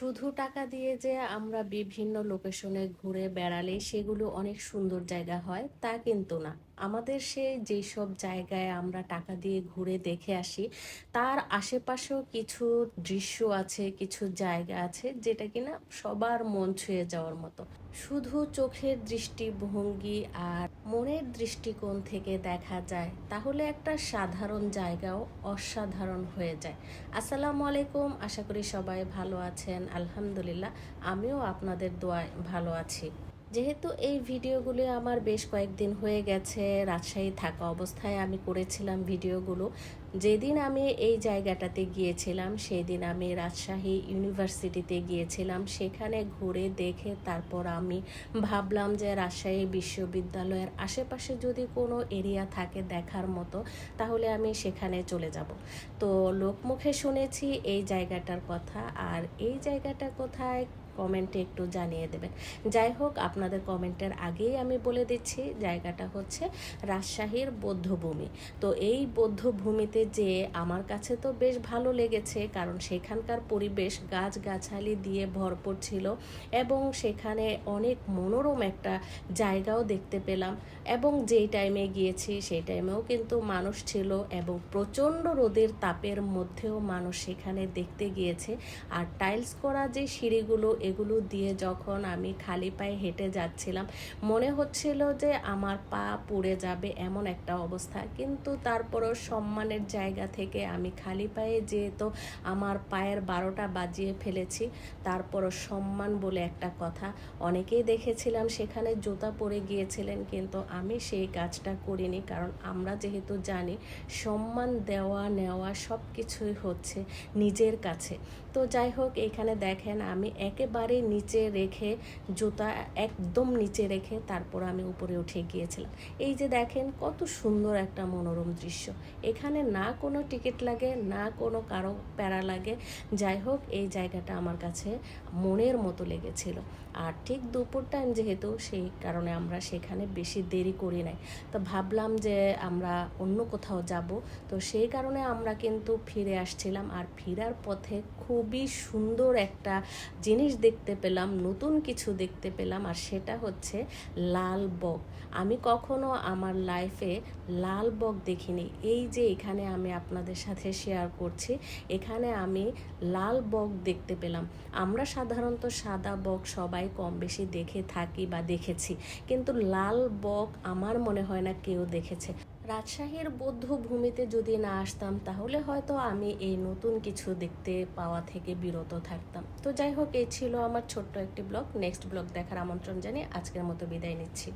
শুধু টাকা দিয়ে যে আমরা বিভিন্ন লোকেশনে ঘুরে বেড়ালে সেগুলো অনেক সুন্দর জায়গা হয়, তা কিন্তু না। আমাদের সে যেসব জায়গায় আমরা টাকা দিয়ে ঘুরে দেখে আসি, তার আশেপাশেও কিছু দৃশ্য আছে, কিছু জায়গা আছে, যেটা কিনা সবার মন ছুঁয়ে যাওয়ার মতো। শুধু চোখের দৃষ্টিভঙ্গি আর মনের দৃষ্টিকোণ থেকে দেখা যায়, তাহলে একটা সাধারণ জায়গাও অসাধারণ হয়ে যায়। আসসালামু আলাইকুম, আশা করি সবাই ভালো আছেন। আলহামদুলিল্লাহ, আমিও আপনাদের দোয়ায় ভালো আছি। যেহেতু এই ভিডিওগুলি আমার বেশ কয়েকদিন হয়ে গেছে রাজশাহী থাকা অবস্থায় আমি করেছিলাম ভিডিওগুলো, যেদিন আমি এই জায়গাটাতে গিয়েছিলাম সেই দিন আমি রাজশাহী ইউনিভার্সিটিতে গিয়েছিলাম। সেখানে ঘুরে দেখে তারপর আমি ভাবলাম যে রাজশাহী বিশ্ববিদ্যালয়ের আশেপাশে যদি কোনো এরিয়া থাকে দেখার মতো, তাহলে আমি সেখানে চলে যাব। তো লোকমুখে শুনেছি এই জায়গাটার কথা, আর এই জায়গাটা কোথায় কমেন্টে একটু জানিয়ে দেবেন। যাই হোক, আপনাদের কমেন্টের আগেই আমি বলে দিচ্ছি, জায়গাটা হচ্ছে রাজশাহীর বৌদ্ধভূমি। তো এই বৌদ্ধভূমিতে যে আমার কাছে তো বেশ ভালো লেগেছে, কারণ সেখানকার পরিবেশ গাছগাছালি দিয়ে ভরপুর ছিল এবং সেখানে অনেক মনোরম একটা জায়গাও দেখতে পেলাম এবং যেই টাইমে গিয়েছি সেই টাইমেও কিন্তু মানুষ ছিল এবং প্রচণ্ড রোদের তাপের মধ্যেও মানুষ সেখানে দেখতে গিয়েছে। আর টাইলস করা যে সিঁড়িগুলো এগুলো দিয়ে যখন আমি খালি পায়ে হেঁটে যাচ্ছিলাম, মনে হচ্ছিল যে আমার পা পুড়ে যাবে এমন একটা অবস্থা। কিন্তু তারপরও সম্মানের জায়গা থেকে আমি খালি পায়ে যেহেতু আমার পায়ের বারোটা বাজিয়ে ফেলেছি, তারপরও সম্মান বলে একটা কথা অনেকেই দেখেছিলাম সেখানে জুতা পরে গিয়েছিলেন, কিন্তু আমি সেই কাজটা করিনি। কারণ আমরা যেহেতু জানি সম্মান দেওয়া নেওয়া সব কিছুই হচ্ছে নিজের কাছে। তো যাই হোক, এখানে দেখেন আমি একেবারে নিচে রেখে, জুতা একদম নিচে রেখে তারপর আমি উপরে উঠে গিয়েছিলাম। এই যে দেখেন কত সুন্দর একটা মনোরম দৃশ্য। এখানে না কোনো টিকিট লাগে, না কোনো কারও প্যারা লাগে। যাই হোক, এই জায়গাটা আমার কাছে মনের মতো লেগেছিল। আর ঠিক দুপুর টাইম যেহেতু, সেই কারণে আমরা সেখানে বেশি দেরি করি নাই। তো ভাবলাম যে আমরা অন্য কোথাও যাব। তো সেই কারণে আমরা কিন্তু ফিরে আসছিলাম। আর ফেরার পথে খুবই সুন্দর একটা জিনিস দেখতে পেলাম, নতুন কিছু দেখতে পেলাম, আর সেটা হচ্ছে লাল বক। আমি কখনো আমার লাইফে লাল বক দেখিনি। এই যে এখানে আমি আপনাদের সাথে শেয়ার করছি, এখানে আমি লাল বক দেখতে পেলাম। আমরা সাধারণত সাদা বক সবাই কম বেশি দেখে থাকি বা দেখেছি, কিন্তু লাল বক আমার মনে হয় না কেউ দেখেছে। রাজশাহীর বৌদ্ধ ভূমিতে যদি না আসতাম, তাহলে হয়তো আমি এই নতুন কিছু দেখতে পাওয়া থেকে বিরত থাকতাম। তো যাই হোক, এই ছিল আমার ছোট্ট একটি ব্লগ। নেক্সট ব্লগ দেখার আমন্ত্রণ জানিয়ে আজকের মতো বিদায় নিচ্ছি।